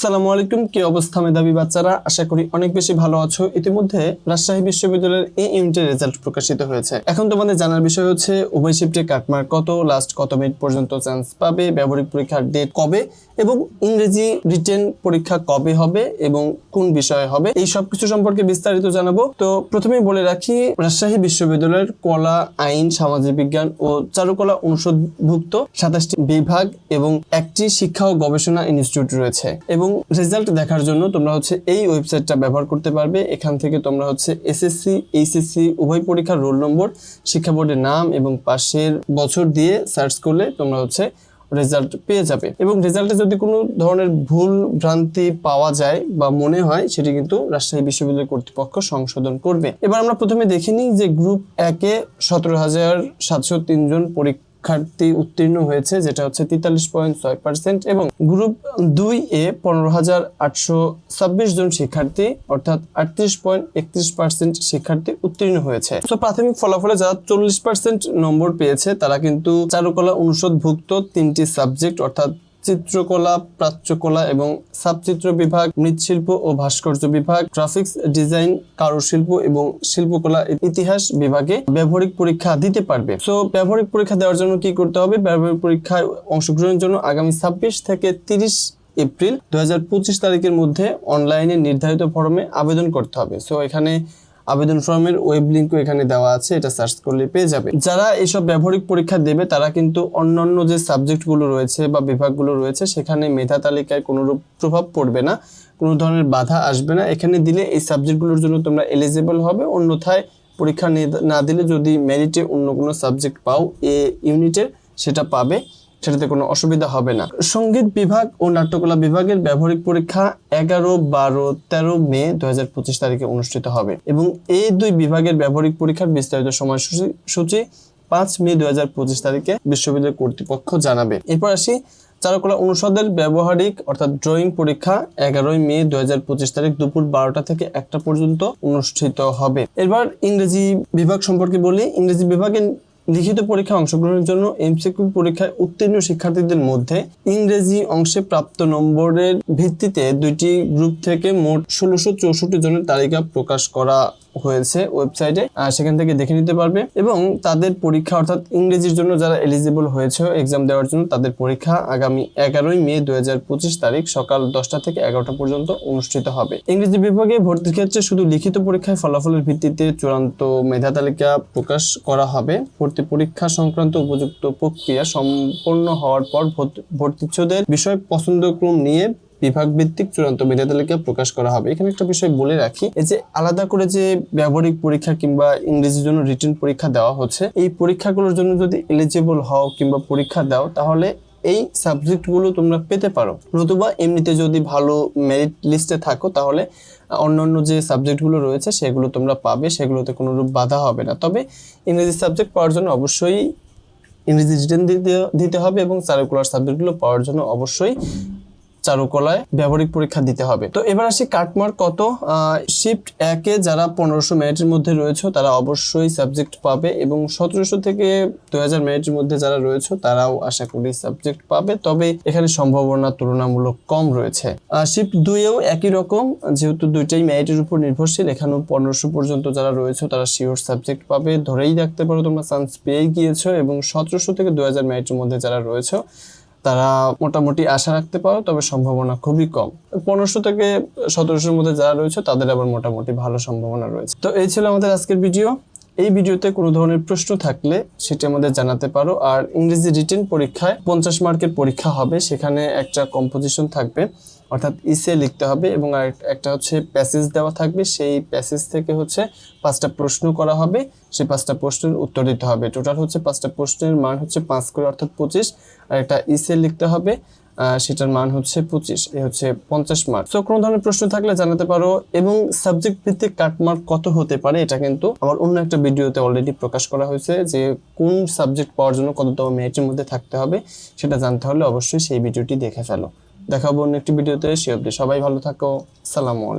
আসসালামু আলাইকুম, কি অবস্থা মেধাবী বাচ্চারা? আশা করি অনেক বেশি ভালো আছো। ইতিমধ্যে রাজশাহী বিশ্ববিদ্যালয়ের এই ইউনিটের রেজাল্ট প্রকাশিত হয়েছে। এখন তোমাদের জানার বিষয় হচ্ছে, উভয় শিফটে কাটমার কত লাস্ট কত মিনিট পর্যন্ত চান্স পাবে, ব্যবহারিক পরীক্ষার ডেট কবে, এবং ইংরেজি রিটেন পরীক্ষা কবে হবে, এবং কোন বিষয়ে হবে, এই সব কিছু সম্পর্কে বিস্তারিত জানাব। তো প্রথমেই বলে রাখি, রাজশাহী বিশ্ববিদ্যালয়ের কলা, আইন সামাজিক বিজ্ঞান ও চারুকলা অনুষদভুক্ত সাতাশটি বিভাগ এবং একটি শিক্ষা ও গবেষণা ইনস্টিটিউট রয়েছে। এবং রেজাল্ট দেখার জন্য তোমরা হচ্ছে এই ওয়েবসাইটটা ব্যবহার করতে পারবে। এখান থেকে তোমরা হচ্ছে এসএসসি এইচএসসি উভয় পরীক্ষার রোল নম্বর শিক্ষা বোর্ডের নাম এবং পাশের বছর দিয়ে সার্চ করলে তোমরা হচ্ছে রেজাল্ট পেয়ে যাবে। এবং রেজাল্টে যদি কোনো ধরনের ভুল, ভ্রান্তি পাওয়া যায় বা মনে হয়, সেটি কিন্তু রাজশাহী বিশ্ববিদ্যালয় কর্তৃপক্ষ সংশোধন করবে। এবার আমরা প্রথমে দেখে নিই যে গ্রুপ একে সতেরো হাজার সাতশো তিনজন পরীক্ষার্থী উত্তীর্ণ হয়েছে, যেটা হচ্ছে তেতাল্লিশ পয়েন্ট ছয় পার্সেন্ট এবং গ্রুপ দুই এ পনেরো হাজার আটশো ছাব্বিশ জন শিক্ষার্থী, অর্থাৎ আটত্রিশ পয়েন্ট একত্রিশ পার্সেন্ট শিক্ষার্থী উত্তীর্ণ হয়েছে। তো প্রাথমিক ফলাফলে যারা চল্লিশ পার্সেন্ট নম্বর পেয়েছে, তারা কিন্তু চারুকলা অনুষদভুক্ত তিনটি সাবজেক্ট অর্থাৎ চিত্রকলা, প্রাচ্যকলা এবং সাবচিত্র বিভাগ, মৃৎশিল্প ও ভাস্কর্য বিভাগ, গ্রাফিক্স, ডিজাইন, কারুশিল্প এবং শিল্পকলা ইতিহাস বিভাগে ব্যবহারিক পরীক্ষা দিতে পারবে। তো ব্যবহারিক পরীক্ষা দেওয়ার জন্য কি করতে হবে? ব্যবহারিক পরীক্ষায় অংশগ্রহণের জন্য আগামী ছাব্বিশ থেকে তিরিশ এপ্রিল দু হাজার পঁচিশ তারিখের মধ্যে অনলাইনে নির্ধারিত ফর্মে আবেদন করতে হবে। সো এখানে আবেদন ফর্মের ওয়েব লিঙ্কও এখানে দেওয়া আছে, এটা সার্চ করলে পেয়ে যাবে। যারা এইসব ব্যবহারিক পরীক্ষা দেবে, তারা কিন্তু অন্যান্য যে সাবজেক্টগুলো রয়েছে বা বিভাগগুলো রয়েছে, সেখানে মেধা তালিকায় কোনো রূপ প্রভাব পড়বে না, কোনো ধরনের বাধা আসবে না। এখানে দিলে এই সাবজেক্টগুলোর জন্য তোমরা এলিজিবল হবে, অন্যথায় পরীক্ষা নে- না দিলে যদি মেরিটে অন্য কোনো সাবজেক্ট পাও এ ইউনিটের সেটা পাবে। সেটাতে কোনো অসুবিধা হবে না। সংগীত বিভাগ ও নাট্যকলা বিভাগের ব্যবহারিক পরীক্ষা এগারো, বারো, তেরো মে দু তারিখে অনুষ্ঠিত হবে এবং এই দুই বিভাগের ব্যবহারিক পরীক্ষার বিস্তারিত সময়সূচি সূচি পাঁচ মে দুই হাজার পঁচিশ তারিখে বিশ্ববিদ্যালয় কর্তৃপক্ষ জানাবে। এরপর আসি চারুকলা অনুষদের ব্যবহারিক অর্থাৎ ড্রয়িং পরীক্ষা এগারোই মে দুই হাজার পঁচিশ তারিখ দুপুর বারোটা থেকে একটা পর্যন্ত অনুষ্ঠিত হবে। এবার ইংরেজি বিভাগ সম্পর্কে বলি। ইংরেজি বিভাগে লিখিত পরীক্ষায় অংশগ্রহণের জন্য এমসিকিউ পরীক্ষায় উত্তীর্ণ শিক্ষার্থীদের মধ্যে ইংরেজি অংশে প্রাপ্ত নম্বরের ভিত্তিতে দুইটি গ্রুপ থেকে মোট ষোলোশো চৌষট্টি জনের তালিকা প্রকাশ করা হয়েছে ওয়েবসাইটে সেখান থেকে দেখে নিতে পারবে এবং তাদের পরীক্ষা অর্থাৎ ইংরেজির জন্য যারা এলিজিবল হয়েছে এক্সাম দেওয়ার জন্য, তাদের পরীক্ষা আগামী এগারোই মে দু হাজার পঁচিশ তারিখ সকাল দশটা থেকে এগারোটা পর্যন্ত অনুষ্ঠিত হবে। ইংরেজি বিভাগে ভর্তির ক্ষেত্রে শুধু লিখিত পরীক্ষায় ফলাফলের ভিত্তিতে চূড়ান্ত মেধা তালিকা প্রকাশ করা হবে। ভর্তি পরীক্ষা সংক্রান্ত উপযুক্ত প্রক্রিয়া সম্পন্ন হওয়ার পর ভর্তি- ভর্তিচ্ছুদের বিষয় পছন্দক্রম নিয়ে বিভাগ ভিত্তিক চূড়ান্ত মেধা তালিকা প্রকাশ করা হবে। এখানে একটা বিষয় বলে রাখি, এই যে আলাদা করে যে ব্যবহারিক পরীক্ষা কিংবা ইংরেজির জন্য রিটেন পরীক্ষা দেওয়া হচ্ছে, এই পরীক্ষাগুলোর জন্য যদি এলিজিবল হও কিংবা পরীক্ষা দাও, তাহলে এই সাবজেক্টগুলো তোমরা পেতে পারো। নতুবা এমনিতে যদি ভালো মেরিট লিস্টে থাকো, তাহলে অন্যান্য যে সাবজেক্টগুলো রয়েছে, সেগুলো তোমরা পাবে, সেগুলোতে কোনো রূপ বাধা হবে না। তবে ইংরেজি সাবজেক্ট পাওয়ার জন্য অবশ্যই ইংরেজি রিটেন দিতে দিতে হবে এবং চারুকলার সাবজেক্টগুলো পাওয়ার জন্য অবশ্যই চারুকলায় ব্যবহারিক পরীক্ষা দিতে হবে। তো এবার আসি কাটমার্ক কত? শিফট একে যারা পনেরোশো মিনিটের মধ্যে রয়েছে, তারা অবশ্যই সাবজেক্ট পাবে এবং সতেরোশো থেকে দু হাজার মিনিটের মধ্যে যারা রয়েছে, তারাও আশা করি সাবজেক্ট পাবে। তবে এখানে সম্ভাবনা তুলনামূলক কম রয়েছে। শিফট দুইয়েও একই রকম, যেহেতু দুইটাই মেরিটের উপর নির্ভরশীল, এখানেও পনেরোশো পর্যন্ত যারা রয়েছে, তারা শিওর সাবজেক্ট পাবে। ধরেই রাখতে পারো তোমরা চান্স পেয়ে গিয়েছো এবং সতেরোশো থেকে দু হাজার মিনিটের মধ্যে যারা রয়েছে তারা মোটামুটি আশা রাখতে পারো, তবে সম্ভাবনা খুবই কম। পনেরোশো থেকে সতেরোশোর মধ্যে যারা রয়েছে, তাদের আবার মোটামুটি ভালো সম্ভাবনা রয়েছে। তো এই ছিল আমাদের আজকের ভিডিও। এই ভিডিওতে কোনো ধরনের প্রশ্ন থাকলে সেটি আমাদের জানাতে পারো। আর ইংরেজি রিটেন পরীক্ষায় পঞ্চাশ মার্কের পরীক্ষা হবে, সেখানে একটা কম্পোজিশন থাকবে। অর্থাৎ ইসে লিখতে হবে এবং আর একটা হচ্ছে প্যাসেজ দেওয়া থাকবে। সেই প্যাসেজ থেকে হচ্ছে পাঁচটা প্রশ্ন করা হবে। সেই পাঁচটা প্রশ্নের উত্তর দিতে হবে। টোটাল হচ্ছে পাঁচটা প্রশ্নের মান হচ্ছে পাঁচ করে অর্থাৎ পঁচিশ। আর একটা ইসে লিখতে হবে সেটার মান হচ্ছে পঁচিশ। এ হচ্ছে পঞ্চাশ মার্ক তো কোনো ধরনের প্রশ্ন থাকলে জানাতে পারো এবং সাবজেক্ট ভিত্তিক কাট মার্ক কত হতে পারে এটা কিন্তু আমার অন্য একটা ভিডিওতে অলরেডি প্রকাশ করা হয়েছে যে কোন সাবজেক্ট পাওয়ার জন্য কততম মেরিটের মধ্যে থাকতে হবে। সেটা জানতে হলে অবশ্যই সেই ভিডিওটি দেখে ফেলো। দেখাবো একটি ভিডিওতে। সে অবধি সবাই ভালো থাকো। সালামু আলাইকুম।